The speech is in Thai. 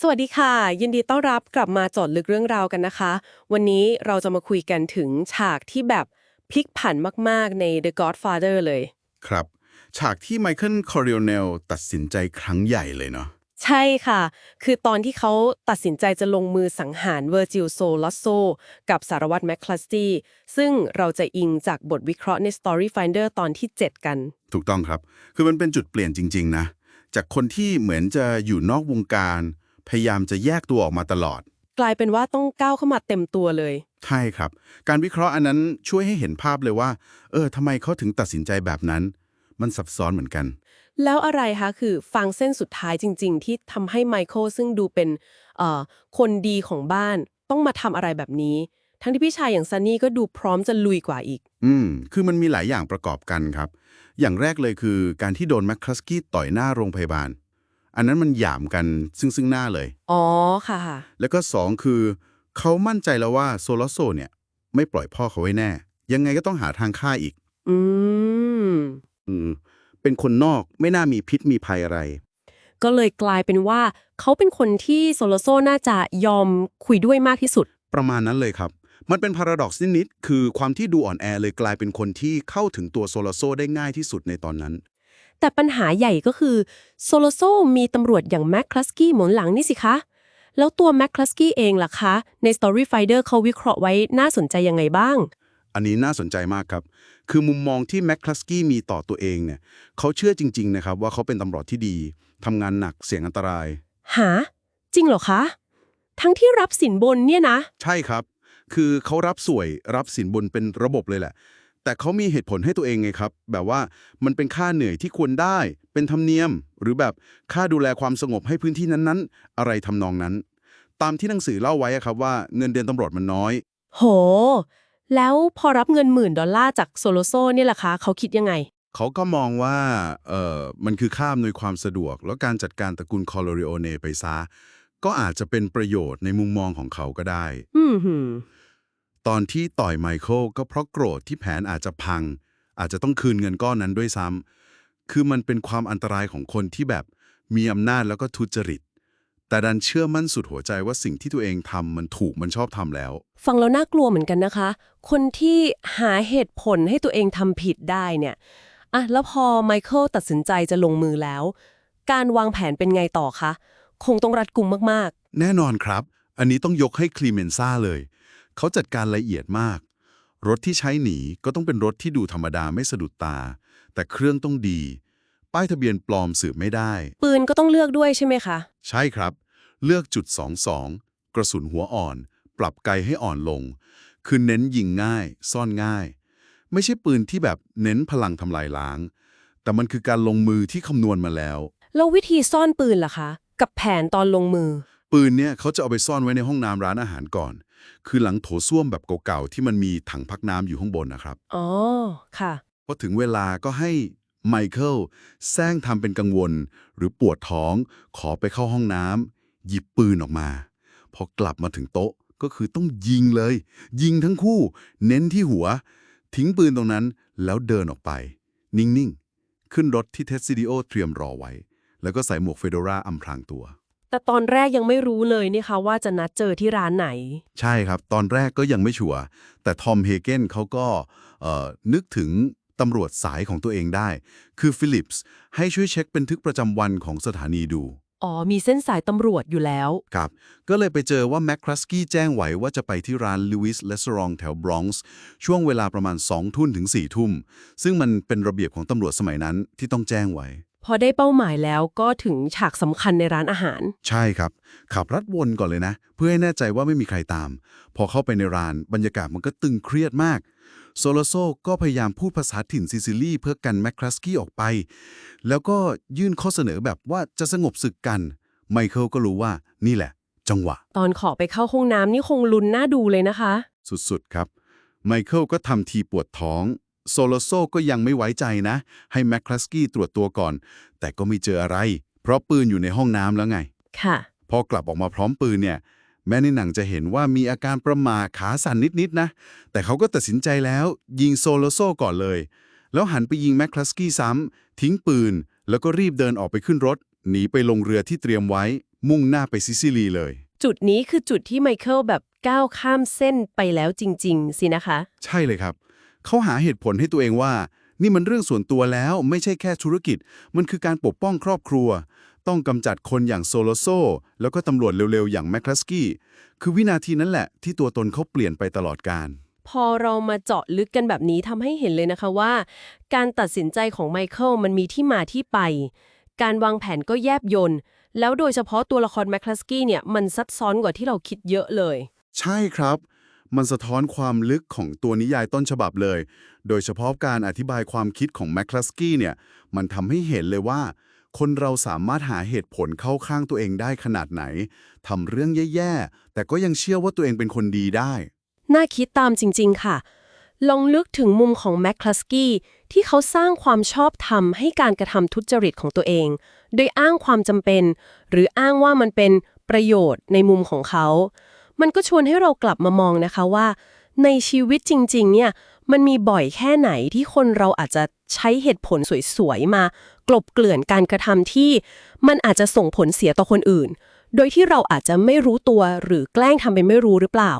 สวัสดีค่ะ ยินดีต้อนรับกลับมาเจอดลึกเรื่องราวกันนะคะ วันนี้เราจะมาคุยกันถึงฉากที่แบบพลิกผันมาก ๆ ใน The Godfather เลย ครับ ฉากที่ไมเคิลคอริโอเนลตัดสินใจครั้งใหญ่เลยเนาะใช่ค่ะ คือตอนที่เขาตัดสินใจจะลงมือสังหารเวอร์จิลโซลอสโซกับสารวัตรแมคคลัสตี้ซึ่งเราจะอิงจากบทวิเคราะห์ใน Story Finder ตอนที่ 7 กัน ถูกต้องครับ คือมันเป็นจุดเปลี่ยนจริง ๆ นะ จากคนที่เหมือนจะอยู่นอกวงการ พยายามจะแยกตัวออกมาตลอด กลายเป็นว่าต้องก้าวเข้ามาเต็มตัวเลย ใช่ครับ การวิเคราะห์อันนั้นช่วยให้เห็นภาพเลยว่า เออทำไมเขาถึงตัดสินใจแบบนั้น มันซับซ้อนเหมือนกัน แล้วอะไรคะคือฟังเส้นสุดท้ายจริง ๆ ที่ทำให้ไมเคิลซึ่งดูเป็นเอ่อคนดีของบ้านต้องมาทำอะไรแบบนี้ ทั้งที่พี่ชายอย่างซันนี่ก็ดูพร้อมจะลุยกว่าอีก อืม คือมันมีหลายอย่างประกอบกันครับ อย่างแรกเลยคือการที่โดนแมคคลัสกี้ต่อยหน้าโรงพยาบาล อันนั้นมันหยามกันซึ่งซึ่งหน้าเลย อ๋อค่ะ แล้วก็สองคือ เขามั่นใจแล้วว่าโซลาโซเนี่ย ไม่ปล่อยพ่อเขาไว้แน่ ยังไงก็ต้องหาทางฆ่าอีก อืมอืมเป็นคนนอกไม่น่ามีพิษมีภัยอะไร ก็เลยกลายเป็นว่า เขาเป็นคนที่โซโลโซน่าจะยอมคุยด้วยมากที่สุด ประมาณนั้นเลยครับ มันเป็นพาราดอกซ์นิดๆคือความที่ดูอ่อนแอเลยกลายเป็นคนที่เข้าถึงตัวโซลาโซได้ง่ายที่สุดในตอนนั้น แต่ปัญหาใหญ่ก็คือโซโลโซมีตำรวจอย่างแม็กคลัสกี้หมุนหลังนี่สิคะ แล้วตัวแม็กคลัสกี้เองล่ะคะ ใน Story Finder เขาวิเคราะห์ไว้น่าสนใจยังไงบ้าง อันนี้น่าสนใจมากครับ คือมุมมองที่แม็กคลัสกี้มีต่อตัวเองเนี่ยเขาเชื่อจริง ๆ นะครับว่าเขาเป็นตำรวจที่ดีทำงานหนักเสี่ยงอันตราย หา จริงเหรอคะ ทั้งที่รับสินบนเนี่ยนะ ใช่ครับ คือเขารับสวยรับสินบนเป็นระบบเลยแหละ แต่เขามีเหตุผลให้ตัวเองไงครับ แบบว่ามันเป็นค่าเหนื่อยที่ควรได้ เป็นธรรมเนียม หรือแบบค่าดูแลความสงบให้พื้นที่นั้นๆ อะไรทำนองนั้น ตามที่หนังสือเล่าไว้อะครับว่าเงินเดือนตำรวจมันน้อย โห แล้วพอรับเงินหมื่นดอลลาร์จากโซโลโซเนี่ยล่ะคะ เขาคิดยังไง เขาก็มองว่าเออมันคือค่าอำนวยความสะดวก แล้วการจัดการตระกูลคอลอริโอเนไปซะก็อาจจะเป็นประโยชน์ในมุมมองของเขาก็ได้ อืมหืม ตอนที่ต่อยไมเคิลก็เพราะโกรธที่แผนอาจจะพัง อาจจะต้องคืนเงินก้อนนั้นด้วยซ้ำคือมันเป็นความอันตรายของคนที่แบบมีอำนาจแล้วก็ทุจริต แต่ดันเชื่อมั่นสุดหัวใจว่าสิ่งที่ตัวเองทำมันถูกมันชอบทำแล้ว ฟังแล้วน่ากลัวเหมือนกันนะคะ คนที่หาเหตุผลให้ตัวเองทำผิดได้เนี่ยอะแล้วพอไมเคิลตัดสินใจจะลงมือแล้ว การวางแผนเป็นไงต่อคะ คงต้องรัดกุมมากแน่นอนครับ อันนี้ต้องยกให้คลีเมนซ่าเลย เขาจัดการละเอียดมาก รถที่ใช้หนีก็ต้องเป็นรถที่ดูธรรมดาไม่สะดุดตา แต่เครื่องต้องดี ป้ายทะเบียนปลอมสืบไม่ได้ๆปืนก็ต้องเลือกด้วยใช่ไหมคะ ใช่ครับ เลือกจุด 22 กระสุนหัวอ่อน ปรับไกลให้อ่อนลง คือเน้นยิงง่าย ซ่อนง่าย ไม่ใช่ปืนที่แบบเน้นพลังทำลายล้าง แต่มันคือการลงมือที่คำนวณมาแล้ว แล้ววิธีซ่อนปืนล่ะคะ กับแผนตอนลงมือ ปืนเนี่ยเขาจะเอาไปซ่อนไว้ในห้องน้ำร้านอาหารก่อน คือหลังโถส้วมแบบเก่าๆที่มันมีถังพักน้ำอยู่ข้างบนนะครับอ๋อค่ะ พอถึงเวลาก็ให้ไมเคิลแซงทำเป็นกังวล หรือปวดท้อง ขอไปเข้าห้องน้ำหยิบปืนออกมา พอกลับมาถึงโต๊ะก็คือต้องยิงเลย ยิงทั้งคู่ เน้นที่หัว ทิ้งปืนตรงนั้นแล้วเดินออกไป นิ่ง ๆ ขึ้นรถที่เทสซิดิโอเตรียมรอไว้ แล้วก็ใส่หมวกเฟโดราอำพรางตัว แต่ตอนแรกยังไม่รู้เลยนี่คะว่าจะนัดเจอที่ร้านไหน ใช่ครับ ตอนแรกก็ยังไม่ชัวร์แต่ทอมเฮเกนเขาก็เอ่อนึกถึงตำรวจสายของตัวเองได้ คือฟิลิปส์ให้ช่วยเช็คบันทึกประจำวันของสถานีดู อ๋อ มีเส้นสายตำรวจอยู่แล้ว ครับ ก็เลยไปเจอว่าแมคครัสกี้แจ้งไว้ว่าจะไปที่ร้านลิวิสเลสรองแถวบรอนซ์ช่วงเวลาประมาณ2ทุ่มถึง4ทุ่ม ซึ่งมันเป็นระเบียบของตำรวจสมัยนั้นที่ต้องแจ้งไว้ พอได้เป้าหมายแล้วก็ถึงฉากสำคัญในร้านอาหาร ใช่ครับ ขับรัดวนก่อนเลยนะ เพื่อให้แน่ใจว่าไม่มีใครตาม พอเข้าไปในร้านบรรยากาศมันก็ตึงเครียดมาก โซโลโซก็พยายามพูดภาษาถิ่นซิซิลีเพื่อกันแมคคลัสกี้ออกไป แล้วก็ยื่นข้อเสนอแบบว่าจะสงบศึกกัน ไมเคิลก็รู้ว่านี่แหละ จังหวะ ตอนขอไปเข้าห้องน้ำนี่คงลุ้นน่าดูเลยนะคะ สุดๆครับ ไมเคิลก็ทำทีปวดท้อง โซโลโซก็ยังไม่ไว้ใจนะ ให้แมคคลัสกี้ตรวจตัวก่อน แต่ก็ไม่เจออะไร เพราะปืนอยู่ในห้องน้ำแล้วไง ค่ะ พอกลับออกมาพร้อมปืนเนี่ย แม้ในหนังจะเห็นว่ามีอาการประหมาขาสั่นนิดๆนะ แต่เขาก็ตัดสินใจแล้ว ยิงโซโลโซก่อนเลย แล้วหันไปยิงแมคคลัสกี้ซ้ำทิ้งปืน แล้วก็รีบเดินออกไปขึ้นรถ หนีไปลงเรือที่เตรียมไว้ มุ่งหน้าไปซิซิลีเลย จุดนี้คือจุดที่ไมเคิลแบบก้าวข้ามเส้นไปแล้วจริง ๆ สินะคะ ใช่เลยครับ เขาหาเหตุผลให้ตัวเองว่า นี่มันเรื่องส่วนตัวแล้วไม่ใช่แค่ธุรกิจ มันคือการปกป้องครอบครัว ต้องกำจัดคนอย่างโซโลโซ แล้วก็ตำรวจเร็วๆ อย่างแมคคลัสกี้คือวินาทีนั้นแหละ ที่ตัวตนเขาเปลี่ยนไปตลอดการพอเรามาเจาะลึกกันแบบนี้ทำให้เห็นเลยนะคะว่า การตัดสินใจของไมเคิลมันมีที่มาที่ไป การวางแผนก็แยบยนต์แล้วโดยเฉพาะตัวละครแมคคลัสกี้เนี่ยมันซับซ้อนกว่าที่เราคิดเยอะเลย ใช่ครับ มันสะท้อนความลึกของตัวนิยายต้นฉบับเลย โดยเฉพาะการอธิบายความคิดของแมคคลัสกี้เนี่ย มันทำให้เห็นเลยว่า คนเราสามารถหาเหตุผลเข้าข้างตัวเองได้ขนาดไหน ทำเรื่องแย่ๆ แต่ก็ยังเชื่อว่าตัวเองเป็นคนดีได้ น่าคิดตามจริง ๆ ค่ะ ลองลึกถึงมุมของแมคคลัสกี้ที่เขาสร้างความชอบธรรมให้การกระทำทุจริตของตัวเอง โดยอ้างความจำเป็น หรืออ้างว่ามันเป็นประโยชน์ในมุมของเขา มันก็ชวนให้เรากลับมามองนะคะว่า ในชีวิตจริง ๆ เนี่ย มันมีบ่อยแค่ไหนที่คนเราอาจจะใช้เหตุผลสวย ๆ มา กลบเกลื่อนการกระทำที่ มันอาจจะส่งผลเสียต่อคนอื่น โดยที่เราอาจจะไม่รู้ตัวหรือแกล้งทำเป็นไม่รู้หรือเปล่า